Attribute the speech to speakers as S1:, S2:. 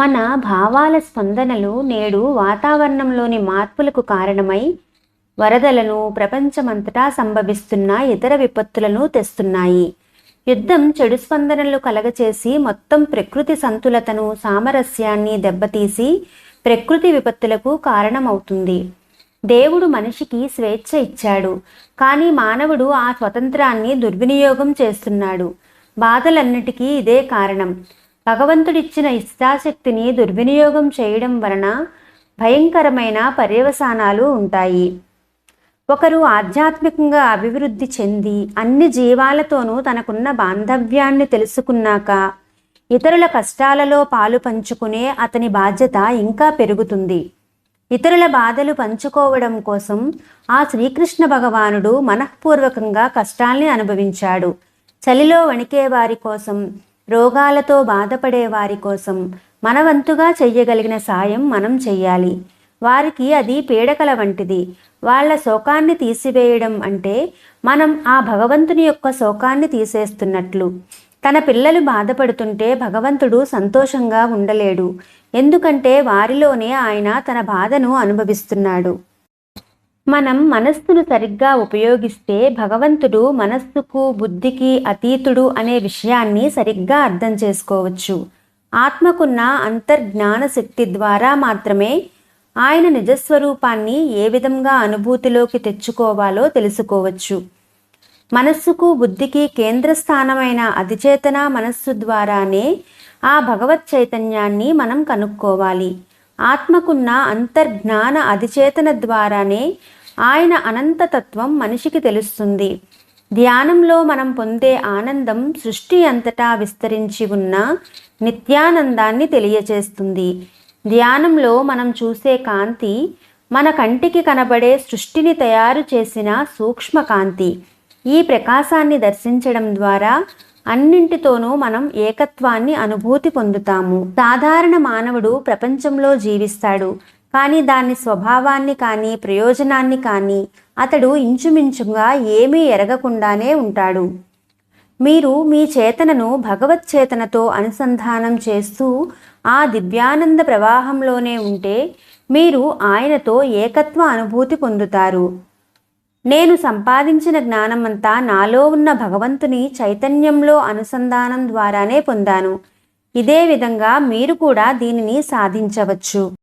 S1: మన భావాల స్పందనలు నేడు వాతావరణంలోని మార్పులకు కారణమై వరదలను ప్రపంచమంతటా సంభవిస్తున్న ఇతర విపత్తులను తెస్తున్నాయి. యుద్ధం చెడు స్పందనలు కలగచేసి మొత్తం ప్రకృతి సంతులతను సామరస్యాన్ని దెబ్బతీసి ప్రకృతి విపత్తులకు కారణమవుతుంది. దేవుడు మనిషికి స్వేచ్ఛ ఇచ్చాడు. కానీ మానవుడు ఆ స్వతంత్రాన్ని దుర్వినియోగం చేస్తున్నాడు. బాధలన్నిటికీ ఇదే కారణం. భగవంతుడిచ్చిన ఇష్టాశక్తిని దుర్వినియోగం చేయడం వలన భయంకరమైన పర్యవసానాలు ఉంటాయి. ఒకరు ఆధ్యాత్మికంగా అభివృద్ధి చెంది అన్ని జీవాలతోనూ తనకున్న బాంధవ్యాన్ని తెలుసుకున్నాక ఇతరుల కష్టాలలో పాలు పంచుకునే అతని బాధ్యత ఇంకా పెరుగుతుంది. ఇతరుల బాధలు పంచుకోవడం కోసం ఆ శ్రీకృష్ణ భగవానుడు మనఃపూర్వకంగా కష్టాల్ని అనుభవించాడు. చలిలో వణికే వారి కోసం రోగాలతో బాధపడే వారి కోసం మనవంతుగా చెయ్యగలిగిన సాయం మనం చెయ్యాలి. వారికి అది పీడకల వంటిది. వాళ్ళ శోకాన్ని తీసివేయడం అంటే మనం ఆ భగవంతుని యొక్క శోకాన్ని తీసేస్తున్నట్లు. తన పిల్లలు బాధపడుతుంటే భగవంతుడు సంతోషంగా ఉండలేడు. ఎందుకంటే వారిలోనే ఆయన తన బాధను అనుభవిస్తున్నాడు. మనం మనస్సును సరిగ్గా ఉపయోగిస్తే భగవంతుడు మనస్సుకు బుద్ధికి అతీతుడు అనే విషయాన్ని సరిగ్గా అర్థం చేసుకోవచ్చు. ఆత్మకున్న అంతర్జ్ఞాన శక్తి ద్వారా మాత్రమే ఆయన నిజస్వరూపాన్ని ఏ విధంగా అనుభూతిలోకి తెచ్చుకోవాలో తెలుసుకోవచ్చు. మనస్సుకు బుద్ధికి కేంద్రస్థానమైన అధిచేతన మనస్సు ద్వారానే ఆ భగవత్ చైతన్యాన్ని మనం కనుక్కోవాలి. ఆత్మకున్న అంతర్జ్ఞాన అధిచేతన ద్వారానే ఆయన అనంతతత్వం మనిషికి తెలుస్తుంది. ధ్యానంలో మనం పొందే ఆనందం సృష్టి అంతటా విస్తరించి ఉన్న నిత్యానందాన్ని తెలియచేస్తుంది. ధ్యానంలో మనం చూసే కాంతి మన కంటికి కనబడే సృష్టిని తయారు చేసిన సూక్ష్మ కాంతి. ఈ ప్రకాశాన్ని దర్శించడం ద్వారా అన్నింటితోనూ మనం ఏకత్వాన్ని అనుభూతి పొందుతాము. సాధారణ మానవుడు ప్రపంచంలో జీవిస్తాడు. కానీ దాని స్వభావాన్ని కానీ ప్రయోజనాన్ని కానీ అతడు ఇంచుమించుగా ఏమీ ఎరగకుండానే ఉంటాడు. మీరు మీ చేతనను భగవత్ చేతనతో అనుసంధానం చేస్తూ ఆ దివ్యానంద ప్రవాహంలోనే ఉంటే మీరు ఆయనతో ఏకత్వ అనుభూతి పొందుతారు. నేను సంపాదించిన జ్ఞానమంతా నాలో ఉన్న భగవంతుని చైతన్యంలో అనుసంధానం ద్వారానే పొందాను. ఇదే విధంగా మీరు కూడా దీనిని సాధించవచ్చు.